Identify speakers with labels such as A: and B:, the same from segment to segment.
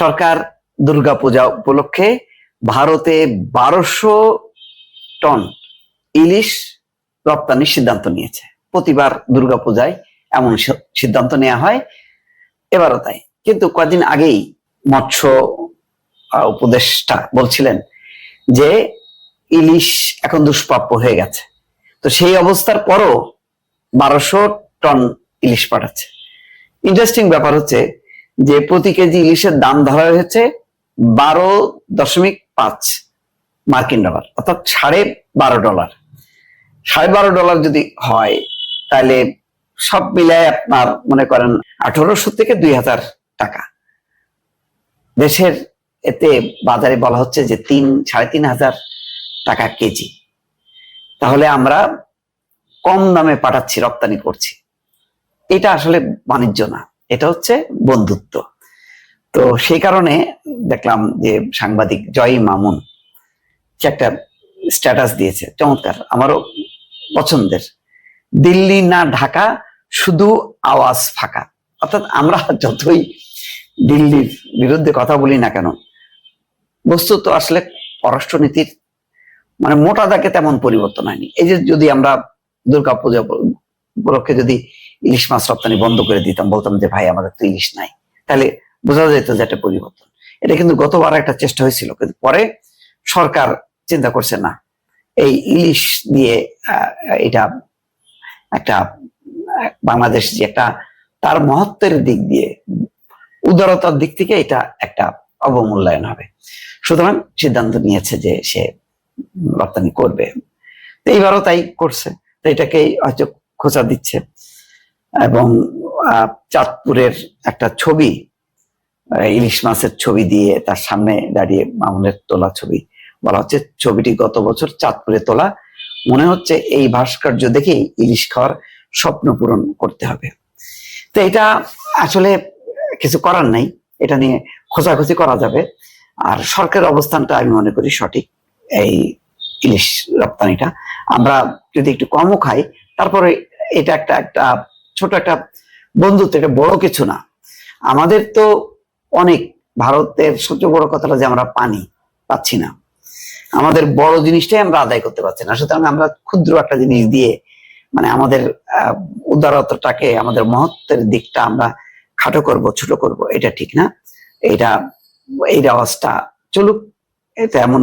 A: সরকার দুর্গাপূজা উপলক্ষে ভারতে বারোশো টন ইলিশ রপ্তানির সিদ্ধান্ত নিয়েছে। প্রতিবার দুর্গাপূজায় এমন সিদ্ধান্ত নেওয়া হয়, এবারও তাই। কিন্তু কদিন আগেই মৎস্য উপদেষ্টা বলছিলেন যে ইলিশ এখন দুষ্প্রাপ্য হয়ে গেছে। তো সেই অবস্থার পরও বারোশো টন ইলিশ পাঠাচ্ছে। ইন্টারেস্টিং ব্যাপার হচ্ছে যে প্রতি কেজি ইলিশের দাম ধরা হয়েছে বারো দশমিক পাঁচ মার্কিন ডলার, অর্থাৎ সাড়ে বারো ডলার। সাড়ে বারো ডলার যদি হয়, তাহলে সব মিলায় আপনার মনে করেন আঠারোশো থেকে দুই হাজার টাকা। দেশের এতে বাজারে বলা হচ্ছে যে তিন, সাড়ে তিন হাজার টাকা কেজি। তাহলে আমরা কম দামে পাঠাচ্ছি, রপ্তানি করছি। এটা আসলে বাণিজ্য না। এটা হচ্ছে বন্ধুত্ব। তো সেই কারণে দেখলাম যে সাংবাদিক জয় মামুন একটা স্ট্যাটাস দিয়েছে, চমৎকার, আমারও পছন্দের। দিল্লি না ঢাকা, শুধু আওয়াজ ফাঁকা। অর্থাৎ আমরা যতই দিল্লির বিরুদ্ধে কথা বলি না কেন, বস্তুত আসলে পররাষ্ট্রনীতির মানে মোটা দাগে তেমন পরিবর্তন হয়নি। এই যে যদি আমরা দুর্গা পূজা উপলক্ষে যদি ইলিশ মাছ রপ্তানি বন্ধ করে দিতাম, বলতাম যে, ভাই, আমাদের তো ইলিশ নাই। তাহলে বোঝা যেত যে, একটা পরিবর্তন। এটা কিন্তু গতবার একটা চেষ্টা হয়েছিল, কিন্তু পরে সরকার চিন্তা করছে না, এই ইলিশ দিয়ে এটা একটা, বাংলাদেশ যে একটা, তার মহত্বের দিক দিয়ে উদারতার দিক থেকে এটা একটা অবমূল্যায়ন হবে। সুতরাং সিদ্ধান্ত নিয়েছে যে, সে রপ্তানি করবে। এইবারও তাই করছে। তো এটাকেই হয়তো খোঁচা দিচ্ছে। এবং চাঁদপুরের একটা ছবি ইলিশ মাছের ছবি দিয়ে তার সামনে দাঁড়িয়ে মামুনের তোলা ছবি বলা হচ্ছে। ছবিটি গত বছর চাঁদপুরে তোলা। মনে হচ্ছে এই ভাস্কর্য দেখে ইলিশ খাওয়ার স্বপ্ন পূরণ করতে হবে। তো এটা আসলে কিছু করার নাই। এটা নিয়ে খোঁজাখুঁজি করা যাবে। আর সরকারের অবস্থানটা আমি মনে করি সঠিক, এই ইলিশ রপ্তানিটা। আমরা যদি একটু কমও খাই, তারপরে এটা একটা একটা ছোট একটা বন্ধুত্ব, এটা বড় কিছু না। আমাদের তো অনেক, ভারতের সবচেয়ে বড় কথাটা যে আমরা পানি পাচ্ছি না। আমাদের বড় জিনিসটাই আমরা আদায় করতে পারছি না। সুতরাং আমরা ক্ষুদ্র একটা জিনিস দিয়ে মানে আমাদের উদারতাটাকে, আমাদের মহত্বের দিকটা আমরা খাটো করব, ছোট করব, এটা ঠিক না। এটা, এই আওয়াজটা চলুক, এটা এমন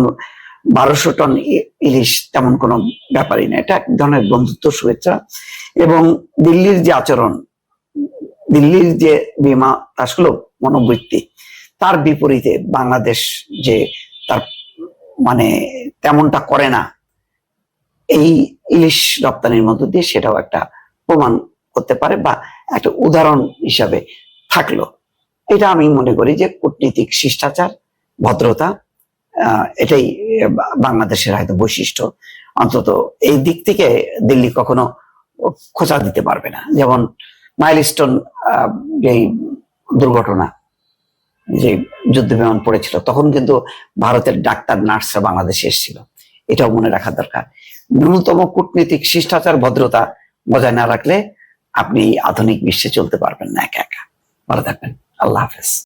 A: বারোশো টন ইলিশ তেমন কোনো ব্যাপারই না। এটা এক ধরনের বন্ধুত্ব, শুভেচ্ছা এবং দিল্লির যে আচরণ, দিল্লির যে বিমা আসলো মনোবৃত্তি। তার বিপরীতে বাংলাদেশ যে তার মানে তেমনটা করে না, এই ইলিশ রপ্তানির মধ্য দিয়ে সেটাও একটা প্রমাণ করতে পারে বা একটা উদাহরণ হিসাবে থাকল। এটা আমি মনে করি যে কূটনীতিক শিষ্টাচার, ভদ্রতা এটাই বাংলাদেশের হয়তো বৈশিষ্ট্য। অন্তত এই দিক থেকে দিল্লি কখনো খোঁচা দিতে পারবে না। যেমন মাইলস্টোন যে দুর্ঘটনা, যে যুদ্ধ বিমান পড়েছিল, তখন কিন্তু ভারতের ডাক্তার, নার্সরা বাংলাদেশে এসেছিল। এটাও মনে রাখা দরকার। ন্যূনতম কূটনীতিক শিষ্টাচার, ভদ্রতা বজায় না রাখলে আপনি আধুনিক বিশ্বে চলতে পারবেন না একা একা। ভালো থাকবেন। আল্লাহ হাফেজ।